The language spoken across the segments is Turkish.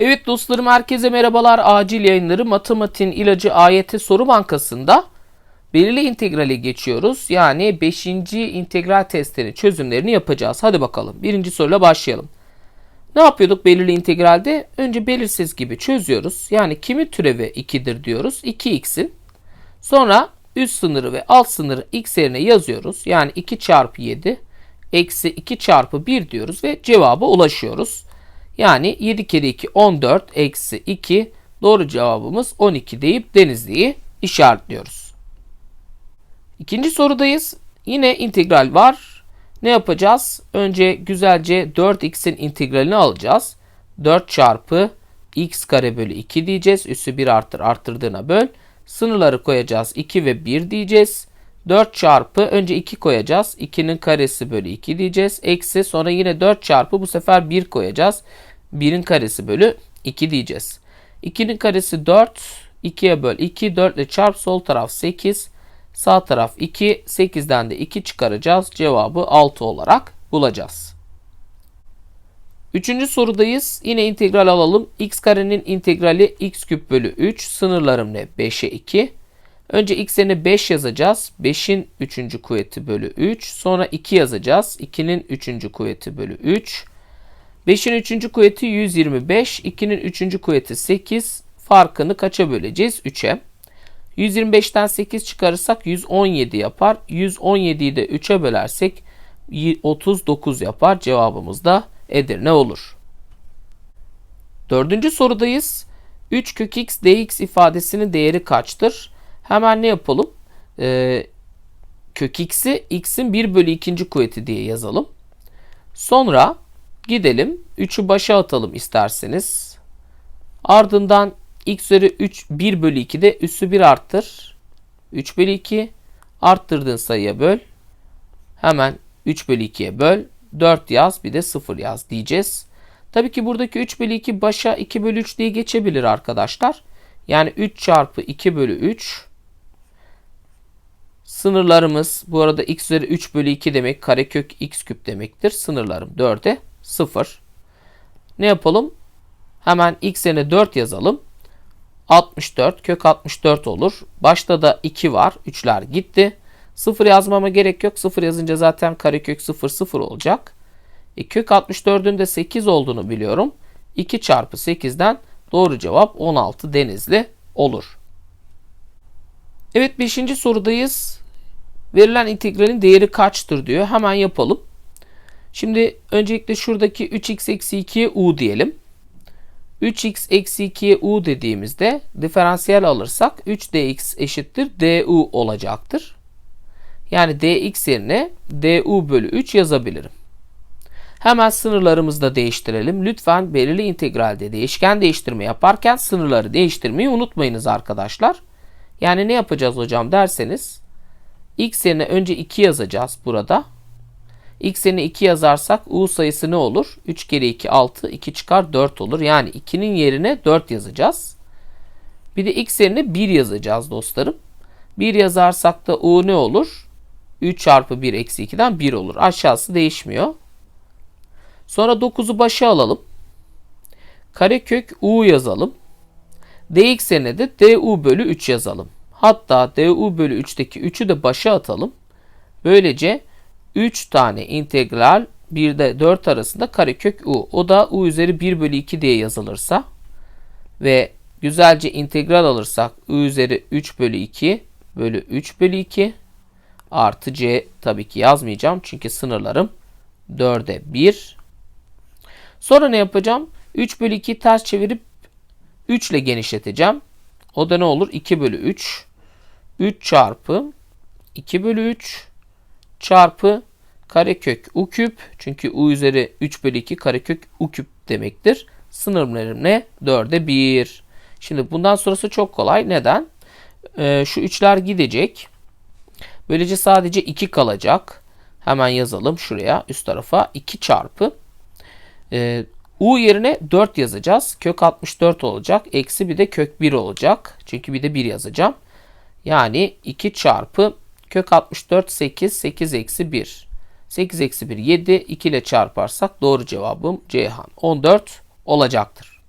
Evet dostlarım herkese merhabalar. Acil yayınları matematiğin ilacı AYT soru bankasında belirli integrale geçiyoruz. Yani 5. integral testinin çözümlerini yapacağız. Hadi bakalım. Birinci soruyla başlayalım. Ne yapıyorduk belirli integralde? Önce belirsiz gibi çözüyoruz. Yani kimi türevi 2'dir diyoruz. 2x'in. Sonra üst sınırı ve alt sınırı x yerine yazıyoruz. Yani 2 çarpı 7 eksi 2 çarpı 1 diyoruz ve cevaba ulaşıyoruz. Yani 7 kere 2 14 eksi 2 doğru cevabımız 12 deyip denizliği işaretliyoruz. İkinci sorudayız. Yine integral var. Ne yapacağız? Önce güzelce 4x'in integralini alacağız. 4 çarpı x kare bölü 2 diyeceğiz. Üssü 1 arttır arttırdığına böl. Sınırları koyacağız. 2 ve 1 diyeceğiz. 4 çarpı önce 2 koyacağız. 2'nin karesi bölü 2 diyeceğiz. Eksi sonra yine 4 çarpı bu sefer 1 koyacağız. 1'in karesi bölü 2 diyeceğiz. 2'nin karesi 4. 2'ye böl 2. 4 ile çarp sol taraf 8. Sağ taraf 2. 8'den de 2 çıkaracağız. Cevabı 6 olarak bulacağız. Üçüncü sorudayız. Yine integral alalım. x karenin integrali x küp bölü 3. Sınırlarım ne? 5'e 2. Önce x yerine 5 yazacağız. 5'in 3. kuvveti bölü 3. Sonra 2 yazacağız. 2'nin 3. kuvveti bölü 3. 5'in 3. kuvveti 125. 2'nin 3. kuvveti 8. Farkını kaça böleceğiz? 3'e. 125'ten 8 çıkarırsak 117 yapar. 117'yi de 3'e bölersek 39 yapar. Cevabımız da Edirne olur. Dördüncü sorudayız. 3 kök x dx ifadesinin değeri kaçtır? Hemen ne yapalım? Ee, kök x'i x'in 1 bölü 2. kuvveti diye yazalım. Sonra gidelim 3'ü başa atalım isterseniz. Ardından x üzeri 3 1 bölü 2'de üssü 1 arttır. 3 bölü 2 arttırdığın sayıya böl. Hemen 3 bölü 2'ye böl. 4 yaz bir de 0 yaz diyeceğiz. Tabii ki buradaki 3 bölü 2 başa 2 bölü 3 diye geçebilir arkadaşlar. Yani 3 çarpı 2 bölü 3 sınırlarımız bu arada x üzeri 3 bölü 2 demek karekök x küp demektir. Sınırlarım 4'e 0. Ne yapalım? Hemen x yerine 4 yazalım. 64 kök 64 olur. Başta da 2 var. 3'ler gitti. 0 yazmama gerek yok. 0 yazınca zaten karekök 0 0 olacak. E, kök 64'ün de 8 olduğunu biliyorum. 2 çarpı 8'den doğru cevap 16 denizli olur. Evet 5. sorudayız. Verilen integralin değeri kaçtır diyor. Hemen yapalım. Şimdi öncelikle şuradaki 3x eksi 2'ye u diyelim. 3x eksi 2'ye u dediğimizde diferansiyel alırsak 3dx eşittir du olacaktır. Yani dx yerine du bölü 3 yazabilirim. Hemen sınırlarımızı da değiştirelim. Lütfen belirli integralde değişken değiştirme yaparken sınırları değiştirmeyi unutmayınız arkadaşlar. Yani ne yapacağız hocam derseniz x yerine önce 2 yazacağız burada. X yerine 2 yazarsak u sayısı ne olur? 3 kere 2 6 2 çıkar 4 olur. Yani 2'nin yerine 4 yazacağız. Bir de x yerine 1 yazacağız dostlarım. 1 yazarsak da u ne olur? 3 çarpı 1 eksi 2'den 1 olur. Aşağısı değişmiyor. Sonra 9'u başa alalım. Karekök u yazalım. dx yerine de du bölü 3 yazalım. Hatta du bölü 3'teki 3'ü de başa atalım. Böylece 3 tane integral bir de 4 arasında karekök u. O da u üzeri 1 bölü 2 diye yazılırsa ve güzelce integral alırsak u üzeri 3 bölü 2 bölü 3 bölü 2 artı c tabii ki yazmayacağım çünkü sınırlarım 4'e 1. Sonra ne yapacağım? 3 bölü 2 ters çevirip 3 ile genişleteceğim. O da ne olur? 2 bölü 3. 3 çarpı 2 bölü 3 çarpı karekök u küp. Çünkü u üzeri 3 bölü 2 karekök u küp demektir. Sınırlarım ne? 4'e 1. Şimdi bundan sonrası çok kolay. Neden? Ee, şu 3'ler gidecek. Böylece sadece 2 kalacak. Hemen yazalım şuraya üst tarafa. 2 çarpı. Ee, u yerine 4 yazacağız. Kök 64 olacak. Eksi bir de kök 1 olacak. Çünkü bir de 1 yazacağım. Yani 2 çarpı kök 64 8 8 eksi 1. 8 eksi 1 7 2 ile çarparsak doğru cevabım Ceyhan 14 olacaktır.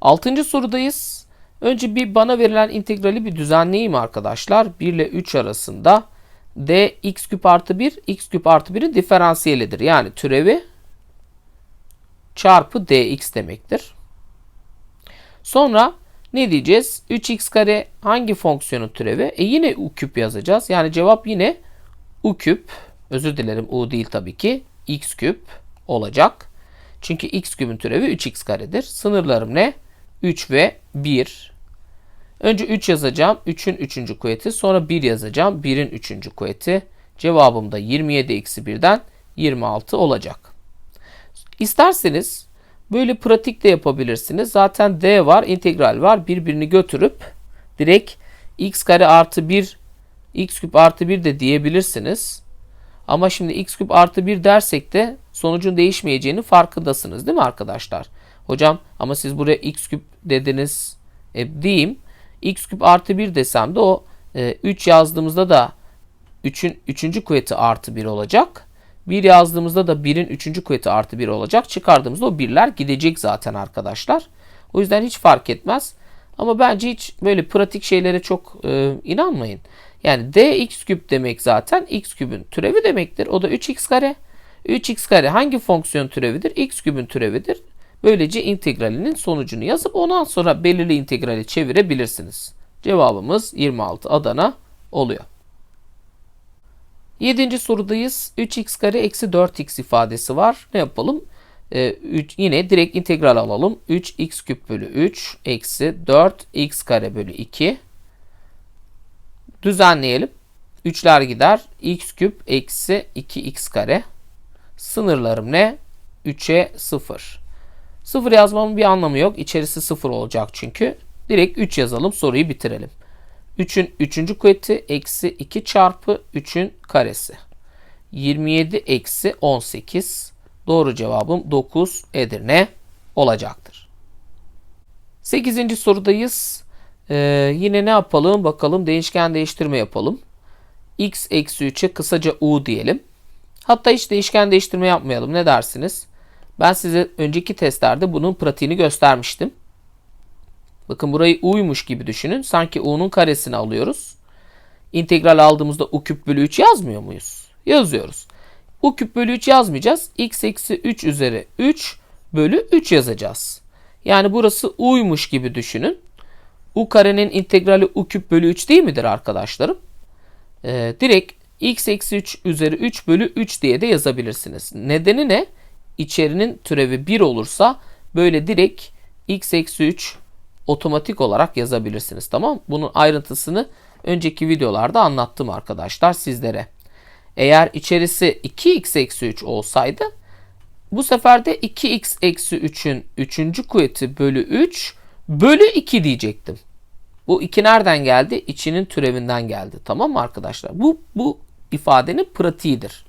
Altıncı sorudayız. Önce bir bana verilen integrali bir düzenleyeyim arkadaşlar. 1 ile 3 arasında d x küp artı 1 x küp artı 1'in diferansiyelidir. Yani türevi çarpı dx demektir. Sonra ne diyeceğiz? 3x kare hangi fonksiyonun türevi? E yine u küp yazacağız. Yani cevap yine u küp. Özür dilerim u değil tabii ki. x küp olacak. Çünkü x küpün türevi 3x karedir. Sınırlarım ne? 3 ve 1. Önce 3 yazacağım. 3'ün 3. kuvveti. Sonra 1 yazacağım. 1'in 3. kuvveti. Cevabım da 27 eksi 1'den 26 olacak. İsterseniz böyle pratik de yapabilirsiniz. Zaten d var, integral var. Birbirini götürüp direkt x kare artı 1 x küp artı 1 de diyebilirsiniz. Ama şimdi x küp artı 1 dersek de sonucun değişmeyeceğini farkındasınız değil mi arkadaşlar? Hocam ama siz buraya x küp dediniz e, diyeyim. x küp artı 1 desem de o e, 3 yazdığımızda da 3'ün 3. kuvveti artı 1 olacak. 1 yazdığımızda da 1'in 3. kuvveti artı 1 olacak. Çıkardığımızda o birler gidecek zaten arkadaşlar. O yüzden hiç fark etmez. Ama bence hiç böyle pratik şeylere çok e, inanmayın. Yani dx küp demek zaten x küpün türevi demektir. O da 3x kare. 3x kare hangi fonksiyon türevidir? x küpün türevidir. Böylece integralinin sonucunu yazıp ondan sonra belirli integrali çevirebilirsiniz. Cevabımız 26 Adana oluyor. Yedinci sorudayız. 3x kare eksi 4x ifadesi var. Ne yapalım? Ee, 3, yine direkt integral alalım. 3x küp bölü 3 eksi 4x kare bölü 2. Düzenleyelim. 3'ler gider. x küp eksi 2x kare. Sınırlarım ne? 3'e 0. 0 yazmamın bir anlamı yok. İçerisi 0 olacak çünkü. Direkt 3 yazalım soruyu bitirelim. 3'ün 3. kuvveti eksi 2 çarpı 3'ün karesi. 27 eksi 18. Doğru cevabım 9 Edirne olacaktır. 8. sorudayız. Ee, yine ne yapalım? Bakalım değişken değiştirme yapalım. x eksi 3'e kısaca u diyelim. Hatta hiç değişken değiştirme yapmayalım. Ne dersiniz? Ben size önceki testlerde bunun pratiğini göstermiştim. Bakın burayı u'ymuş gibi düşünün. Sanki u'nun karesini alıyoruz. İntegral aldığımızda u küp bölü 3 yazmıyor muyuz? Yazıyoruz. U küp bölü 3 yazmayacağız. x eksi 3 üzeri 3 bölü 3 yazacağız. Yani burası u'ymuş gibi düşünün. u karenin integrali u küp bölü 3 değil midir arkadaşlarım? Ee, direkt x eksi 3 üzeri 3 bölü 3 diye de yazabilirsiniz. Nedeni ne? İçerinin türevi 1 olursa böyle direkt x eksi 3 otomatik olarak yazabilirsiniz. Tamam Bunun ayrıntısını önceki videolarda anlattım arkadaşlar sizlere. Eğer içerisi 2x eksi 3 olsaydı bu sefer de 2x eksi 3'ün 3. kuvveti bölü 3 bölü 2 diyecektim. Bu 2 nereden geldi? İçinin türevinden geldi. Tamam mı arkadaşlar? Bu, bu ifadenin pratiğidir.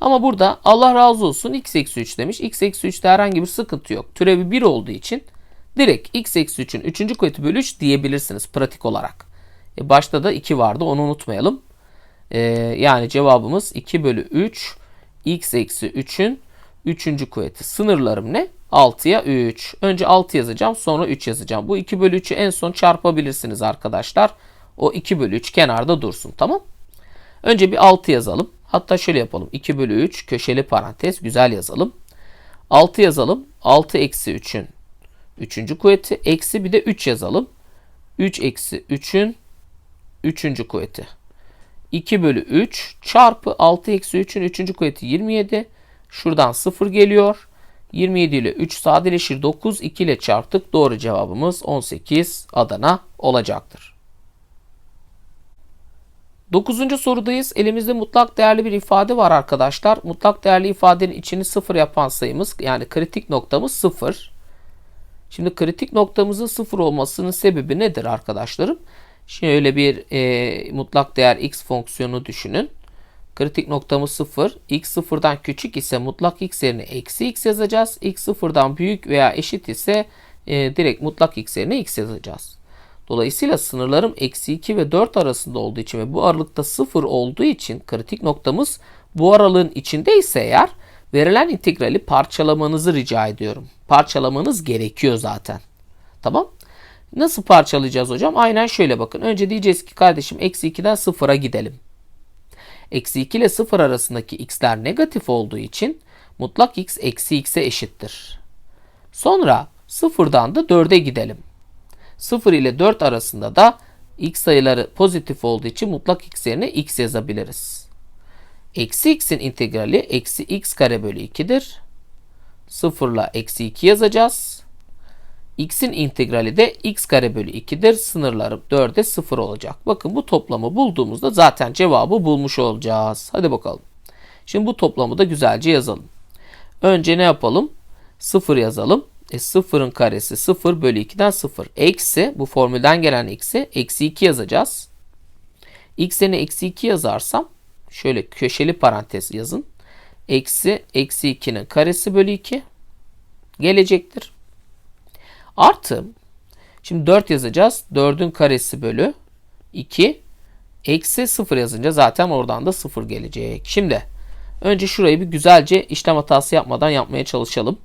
Ama burada Allah razı olsun x eksi 3 demiş. x eksi 3'te herhangi bir sıkıntı yok. Türevi 1 olduğu için direkt x eksi 3'ün 3. kuvveti bölü 3 diyebilirsiniz pratik olarak. E başta da 2 vardı onu unutmayalım. E, yani cevabımız 2 bölü 3 x eksi 3'ün 3. kuvveti. Sınırlarım ne? 6'ya 3. Önce 6 yazacağım sonra 3 yazacağım. Bu 2 bölü 3'ü en son çarpabilirsiniz arkadaşlar. O 2 bölü 3 kenarda dursun tamam. Önce bir 6 yazalım. Hatta şöyle yapalım. 2 bölü 3 köşeli parantez güzel yazalım. 6 yazalım. 6 eksi 3'ün 3. kuvveti. Eksi bir de 3 yazalım. 3 eksi 3'ün 3. kuvveti. 2 bölü 3 çarpı 6 eksi 3'ün 3. kuvveti 27. Şuradan 0 geliyor. 27 ile 3 sadeleşir 9. 2 ile çarptık. Doğru cevabımız 18 Adana olacaktır. 9. sorudayız. Elimizde mutlak değerli bir ifade var arkadaşlar. Mutlak değerli ifadenin içini 0 yapan sayımız yani kritik noktamız 0. Şimdi kritik noktamızın 0 olmasının sebebi nedir arkadaşlarım? Şöyle bir e, mutlak değer x fonksiyonu düşünün. Kritik noktamız 0. x 0'dan küçük ise mutlak x yerine eksi x yazacağız. x 0'dan büyük veya eşit ise e, direkt mutlak x yerine x yazacağız. Dolayısıyla sınırlarım eksi 2 ve 4 arasında olduğu için ve bu aralıkta 0 olduğu için kritik noktamız bu aralığın içindeyse eğer verilen integrali parçalamanızı rica ediyorum. Parçalamanız gerekiyor zaten. Tamam. Nasıl parçalayacağız hocam? Aynen şöyle bakın. Önce diyeceğiz ki kardeşim eksi 2'den 0'a gidelim. Eksi 2 ile 0 arasındaki x'ler negatif olduğu için mutlak x eksi x'e eşittir. Sonra 0'dan da 4'e gidelim. 0 ile 4 arasında da x sayıları pozitif olduğu için mutlak x yerine x yazabiliriz. Eksi x'in integrali eksi x kare bölü 2'dir. 0 ile eksi 2 yazacağız. X'in integrali de x kare bölü 2'dir. Sınırları 4'e 0 olacak. Bakın bu toplamı bulduğumuzda zaten cevabı bulmuş olacağız. Hadi bakalım. Şimdi bu toplamı da güzelce yazalım. Önce ne yapalım? 0 yazalım. E 0'ın karesi 0 bölü 2'den 0. Eksi bu formülden gelen eksi eksi 2 yazacağız. X yerine eksi 2 yazarsam şöyle köşeli parantez yazın. Eksi eksi 2'nin karesi bölü 2 gelecektir. Artı şimdi 4 yazacağız. 4'ün karesi bölü 2 eksi 0 yazınca zaten oradan da 0 gelecek. Şimdi önce şurayı bir güzelce işlem hatası yapmadan yapmaya çalışalım.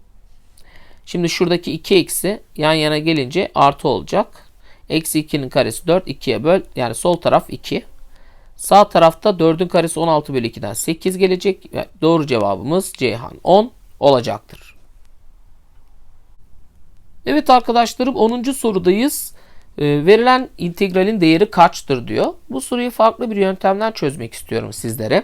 Şimdi şuradaki 2 eksi yan yana gelince artı olacak. Eksi 2'nin karesi 4. 2'ye böl. Yani sol taraf 2. Sağ tarafta 4'ün karesi 16 bölü 2'den 8 gelecek. Doğru cevabımız Ceyhan 10 olacaktır. Evet arkadaşlarım 10. sorudayız. E, verilen integralin değeri kaçtır diyor. Bu soruyu farklı bir yöntemden çözmek istiyorum sizlere.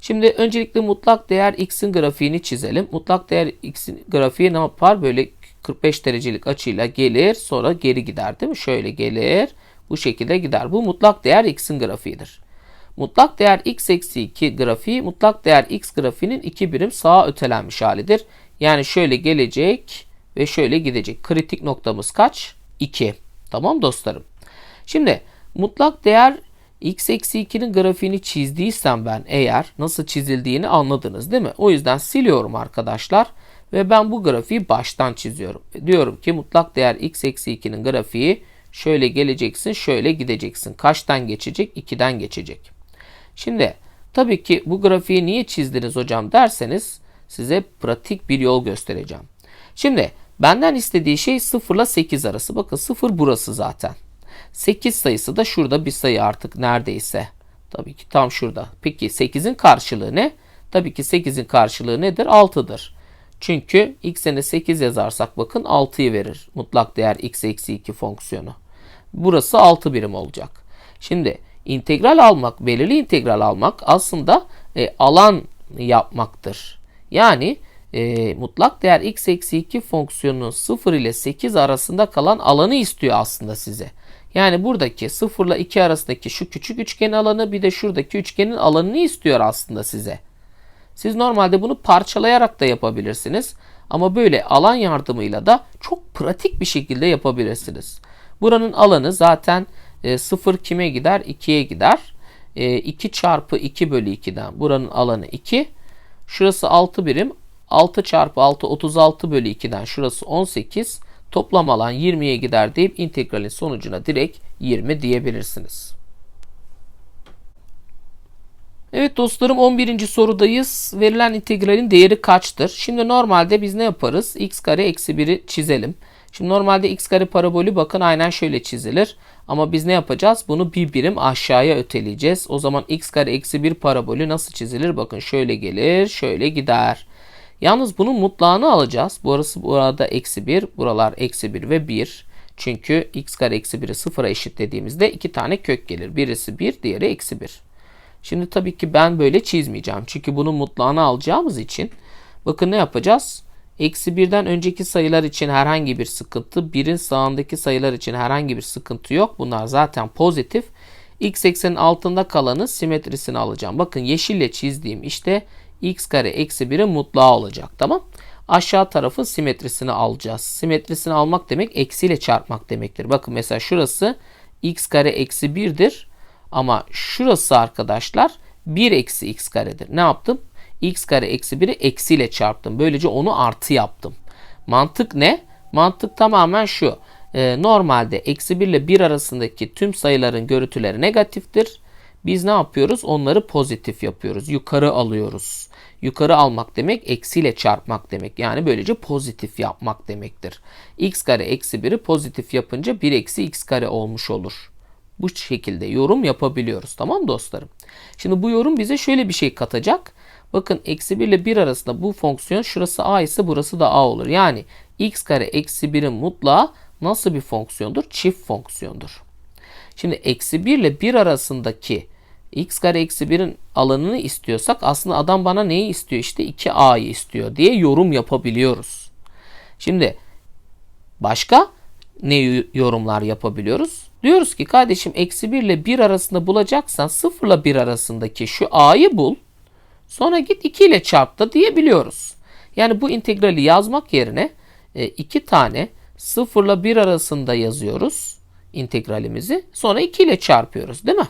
Şimdi öncelikle mutlak değer x'in grafiğini çizelim. Mutlak değer x'in grafiği ne yapar? Böyle 45 derecelik açıyla gelir sonra geri gider değil mi? Şöyle gelir bu şekilde gider. Bu mutlak değer x'in grafiğidir. Mutlak değer x eksi 2 grafiği mutlak değer x grafiğinin 2 birim sağa ötelenmiş halidir. Yani şöyle gelecek ve şöyle gidecek. Kritik noktamız kaç? 2. Tamam dostlarım. Şimdi mutlak değer x eksi 2'nin grafiğini çizdiysem ben eğer nasıl çizildiğini anladınız değil mi? O yüzden siliyorum arkadaşlar ve ben bu grafiği baştan çiziyorum. Diyorum ki mutlak değer x eksi 2'nin grafiği şöyle geleceksin şöyle gideceksin. Kaçtan geçecek? 2'den geçecek. Şimdi tabii ki bu grafiği niye çizdiniz hocam derseniz size pratik bir yol göstereceğim. Şimdi benden istediği şey 0 ile 8 arası. Bakın 0 burası zaten. 8 sayısı da şurada bir sayı artık neredeyse. Tabii ki tam şurada. Peki 8'in karşılığı ne? Tabii ki 8'in karşılığı nedir? 6'dır. Çünkü x'e 8 yazarsak bakın 6'yı verir. Mutlak değer x eksi 2 fonksiyonu. Burası 6 birim olacak. Şimdi integral almak, belirli integral almak aslında e, alan yapmaktır. Yani e, mutlak değer x eksi 2 fonksiyonunun 0 ile 8 arasında kalan alanı istiyor aslında size. Yani buradaki 0 ile 2 arasındaki şu küçük üçgenin alanı bir de şuradaki üçgenin alanını istiyor aslında size. Siz normalde bunu parçalayarak da yapabilirsiniz. Ama böyle alan yardımıyla da çok pratik bir şekilde yapabilirsiniz. Buranın alanı zaten e, 0 kime gider? 2'ye gider. E, 2 çarpı 2 bölü 2'den buranın alanı 2. Şurası 6 birim. 6 çarpı 6 36 bölü 2'den şurası 18. Toplam alan 20'ye gider deyip integralin sonucuna direkt 20 diyebilirsiniz. Evet dostlarım 11. sorudayız. Verilen integralin değeri kaçtır? Şimdi normalde biz ne yaparız? x kare eksi 1'i çizelim. Şimdi normalde x kare parabolü bakın aynen şöyle çizilir. Ama biz ne yapacağız? Bunu bir birim aşağıya öteleyeceğiz. O zaman x kare eksi 1 parabolü nasıl çizilir? Bakın şöyle gelir, şöyle gider. Yalnız bunun mutlağını alacağız. Burası burada eksi 1, buralar eksi 1 ve 1. Çünkü x kare eksi 1'i sıfıra eşitlediğimizde iki tane kök gelir. Birisi 1, diğeri eksi 1. Şimdi tabii ki ben böyle çizmeyeceğim. Çünkü bunun mutlağını alacağımız için bakın ne yapacağız? Eksi 1'den önceki sayılar için herhangi bir sıkıntı, 1'in sağındaki sayılar için herhangi bir sıkıntı yok. Bunlar zaten pozitif. X eksenin altında kalanı simetrisini alacağım. Bakın yeşille çizdiğim işte x kare eksi 1'in mutlağı olacak. Tamam. Aşağı tarafın simetrisini alacağız. Simetrisini almak demek eksiyle çarpmak demektir. Bakın mesela şurası x kare eksi 1'dir. Ama şurası arkadaşlar 1 eksi x karedir. Ne yaptım? x kare eksi 1'i eksiyle çarptım. Böylece onu artı yaptım. Mantık ne? Mantık tamamen şu. Ee, normalde eksi 1 ile 1 arasındaki tüm sayıların görüntüleri negatiftir. Biz ne yapıyoruz? Onları pozitif yapıyoruz. Yukarı alıyoruz. Yukarı almak demek eksiyle çarpmak demek. Yani böylece pozitif yapmak demektir. x kare eksi 1'i pozitif yapınca 1 eksi x kare olmuş olur. Bu şekilde yorum yapabiliyoruz. Tamam dostlarım. Şimdi bu yorum bize şöyle bir şey katacak. Bakın eksi 1 ile 1 arasında bu fonksiyon şurası a ise burası da a olur. Yani x kare eksi 1'in mutlağı nasıl bir fonksiyondur? Çift fonksiyondur. Şimdi eksi 1 ile 1 arasındaki x kare eksi 1'in alanını istiyorsak aslında adam bana neyi istiyor? İşte 2a'yı istiyor diye yorum yapabiliyoruz. Şimdi başka ne yorumlar yapabiliyoruz? Diyoruz ki kardeşim eksi 1 ile 1 arasında bulacaksan 0 ile 1 arasındaki şu a'yı bul. Sonra git 2 ile çarp da diyebiliyoruz. Yani bu integrali yazmak yerine e, iki tane 0 ile 1 arasında yazıyoruz integralimizi. Sonra 2 ile çarpıyoruz değil mi?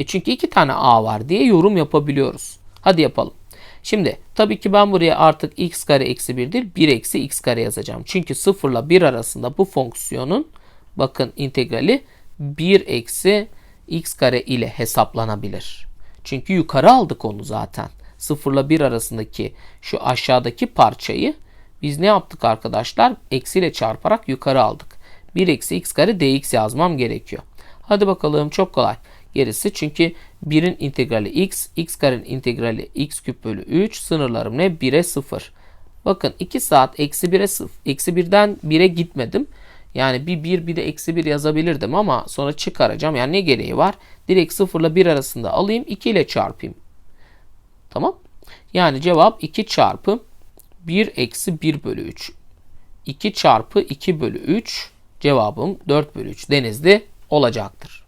E çünkü iki tane a var diye yorum yapabiliyoruz. Hadi yapalım. Şimdi tabii ki ben buraya artık x kare eksi 1 değil 1 eksi x kare yazacağım. Çünkü 0 ile 1 arasında bu fonksiyonun bakın integrali 1 eksi x kare ile hesaplanabilir. Çünkü yukarı aldık onu zaten. 0 ile 1 arasındaki şu aşağıdaki parçayı biz ne yaptık arkadaşlar? Eksiyle çarparak yukarı aldık. 1 eksi x kare dx yazmam gerekiyor. Hadi bakalım çok kolay. Gerisi çünkü 1'in integrali x, x karenin integrali x küp bölü 3. Sınırlarım ne? 1'e 0. Bakın 2 saat eksi 1'e 0. Eksi 1'den 1'e gitmedim. Yani bir 1 bir de eksi 1 yazabilirdim ama sonra çıkaracağım. Yani ne gereği var? Direkt 0 ile 1 arasında alayım 2 ile çarpayım. Tamam. Yani cevap 2 çarpı 1 eksi 1 bölü 3. 2 çarpı 2 bölü 3 cevabım 4 bölü 3 denizli olacaktır.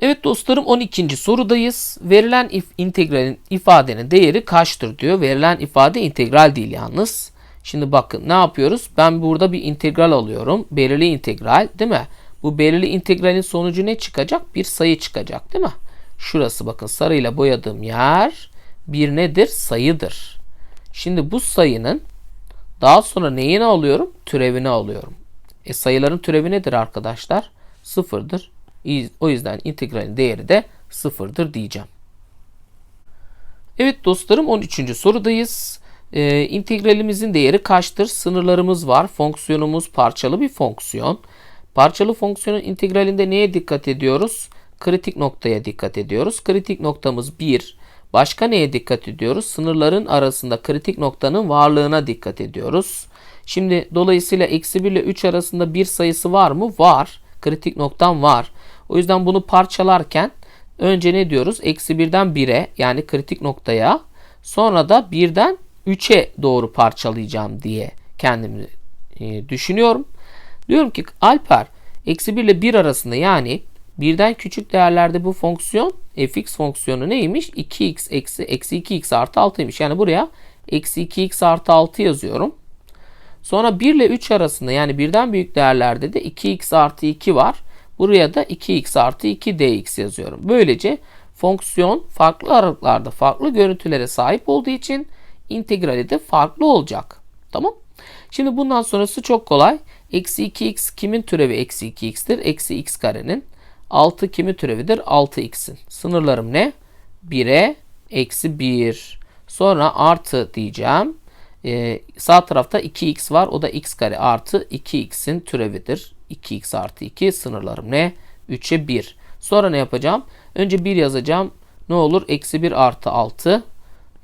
Evet dostlarım 12. sorudayız. Verilen if integralin ifadenin değeri kaçtır diyor. Verilen ifade integral değil yalnız. Şimdi bakın ne yapıyoruz? Ben burada bir integral alıyorum. Belirli integral değil mi? Bu belirli integralin sonucu ne çıkacak? Bir sayı çıkacak değil mi? Şurası bakın sarıyla boyadığım yer bir nedir? Sayıdır. Şimdi bu sayının daha sonra neyini alıyorum? Türevini alıyorum. E sayıların türevi nedir arkadaşlar? Sıfırdır. O yüzden integralin değeri de sıfırdır diyeceğim. Evet dostlarım 13. sorudayız. Ee, integralimizin değeri kaçtır? Sınırlarımız var. Fonksiyonumuz parçalı bir fonksiyon. Parçalı fonksiyonun integralinde neye dikkat ediyoruz? Kritik noktaya dikkat ediyoruz. Kritik noktamız 1. Başka neye dikkat ediyoruz? Sınırların arasında kritik noktanın varlığına dikkat ediyoruz. Şimdi dolayısıyla eksi 1 ile 3 arasında bir sayısı var mı? Var. Kritik noktam var. O yüzden bunu parçalarken önce ne diyoruz? Eksi 1'den 1'e yani kritik noktaya sonra da 1'den 3'e doğru parçalayacağım diye kendimi e, düşünüyorum. Diyorum ki Alper eksi 1 ile 1 arasında yani birden küçük değerlerde bu fonksiyon fx fonksiyonu neymiş? 2x eksi eksi 2x artı 6'ymış. Yani buraya eksi 2x artı 6 yazıyorum. Sonra 1 ile 3 arasında yani birden büyük değerlerde de 2x artı 2 var. Buraya da 2x artı 2 dx yazıyorum. Böylece fonksiyon farklı aralıklarda farklı görüntülere sahip olduğu için integrali de farklı olacak. Tamam. Şimdi bundan sonrası çok kolay. Eksi 2x kimin türevi eksi 2x'tir? Eksi x karenin. 6 kimin türevidir? 6x'in. Sınırlarım ne? 1'e eksi 1. Sonra artı diyeceğim. Ee, sağ tarafta 2x var. O da x kare artı 2x'in türevidir. 2x artı 2 sınırlarım ne? 3'e 1. Sonra ne yapacağım? Önce 1 yazacağım. Ne olur? Eksi 1 artı 6.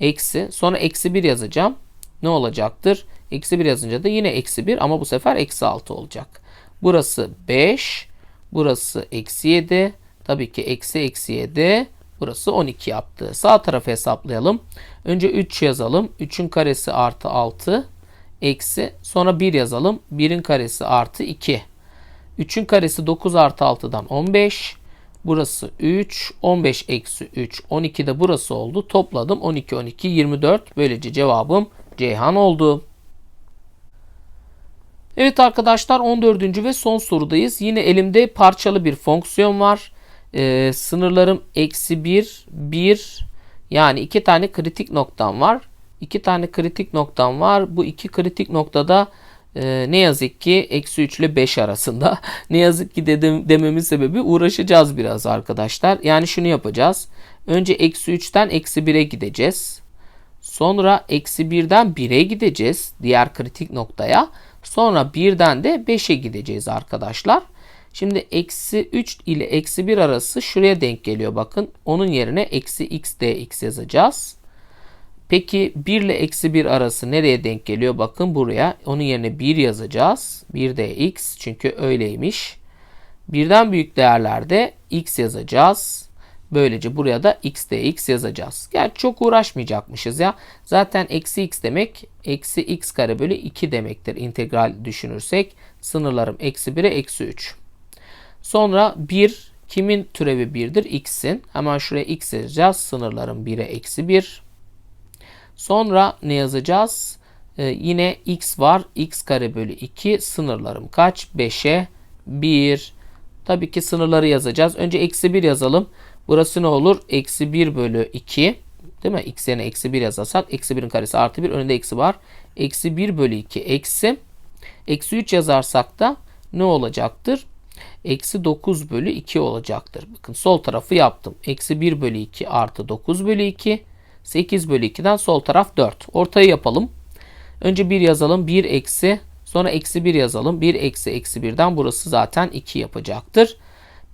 Eksi. Sonra eksi 1 yazacağım. Ne olacaktır? Eksi 1 yazınca da yine eksi 1 ama bu sefer eksi 6 olacak. Burası 5. Burası eksi 7. Tabii ki eksi eksi 7. Burası 12 yaptı. Sağ tarafı hesaplayalım. Önce 3 yazalım. 3'ün karesi artı 6. Eksi. Sonra 1 yazalım. 1'in karesi artı 2. 3'ün karesi 9 artı 6'dan 15. Burası 3. 15 eksi 3. 12 de burası oldu. Topladım. 12, 12, 24. Böylece cevabım Ceyhan oldu. Evet arkadaşlar 14. ve son sorudayız. Yine elimde parçalı bir fonksiyon var. Ee, sınırlarım eksi 1, 1 yani iki tane kritik noktam var. İki tane kritik noktam var. Bu iki kritik noktada Ee, ne yazık ki eksi 3 ile 5 arasında. ne yazık ki dedim, dememin sebebi uğraşacağız biraz arkadaşlar. Yani şunu yapacağız. Önce eksi 3'ten eksi 1'e gideceğiz. Sonra eksi 1'den 1'e gideceğiz. Diğer kritik noktaya. Sonra 1'den de 5'e gideceğiz arkadaşlar. Şimdi eksi 3 ile eksi 1 arası şuraya denk geliyor bakın. Onun yerine eksi x dx yazacağız. Peki 1 ile eksi 1 arası nereye denk geliyor? Bakın buraya. Onun yerine 1 yazacağız. 1 de x çünkü öyleymiş. Birden büyük değerlerde x yazacağız. Böylece buraya da x dx yazacağız. Gerçi çok uğraşmayacakmışız ya. Zaten eksi x demek eksi x kare bölü 2 demektir. İntegral düşünürsek sınırlarım eksi 1'e eksi 3. Sonra 1 kimin türevi 1'dir? x'in. Hemen şuraya x yazacağız. Sınırlarım 1'e eksi 1. Sonra ne yazacağız? Ee, yine x var. x kare bölü 2 sınırlarım kaç? 5'e 1. Tabii ki sınırları yazacağız. Önce eksi 1 yazalım. Burası ne olur? Eksi 1 bölü 2. Değil mi? x yerine eksi 1 yazarsak eksi 1'in karesi artı 1 önünde eksi var. Eksi 1 bölü 2 eksi. Eksi 3 yazarsak da ne olacaktır? Eksi 9 bölü 2 olacaktır. Bakın sol tarafı yaptım. Eksi 1 bölü 2 artı 9 bölü 2. 8 bölü 2'den sol taraf 4. Ortayı yapalım. Önce 1 yazalım. 1 eksi sonra eksi 1 yazalım. 1 eksi eksi 1'den burası zaten 2 yapacaktır.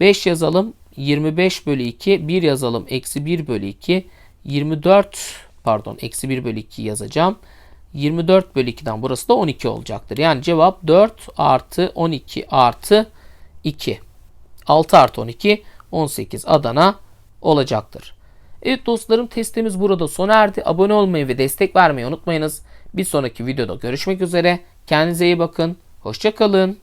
5 yazalım. 25 bölü 2. 1 yazalım. Eksi 1 bölü 2. 24 pardon eksi 1 bölü 2 yazacağım. 24 bölü 2'den burası da 12 olacaktır. Yani cevap 4 artı 12 artı 2. 6 artı 12 18 Adana olacaktır. Evet dostlarım testimiz burada sona erdi. Abone olmayı ve destek vermeyi unutmayınız. Bir sonraki videoda görüşmek üzere. Kendinize iyi bakın. Hoşçakalın.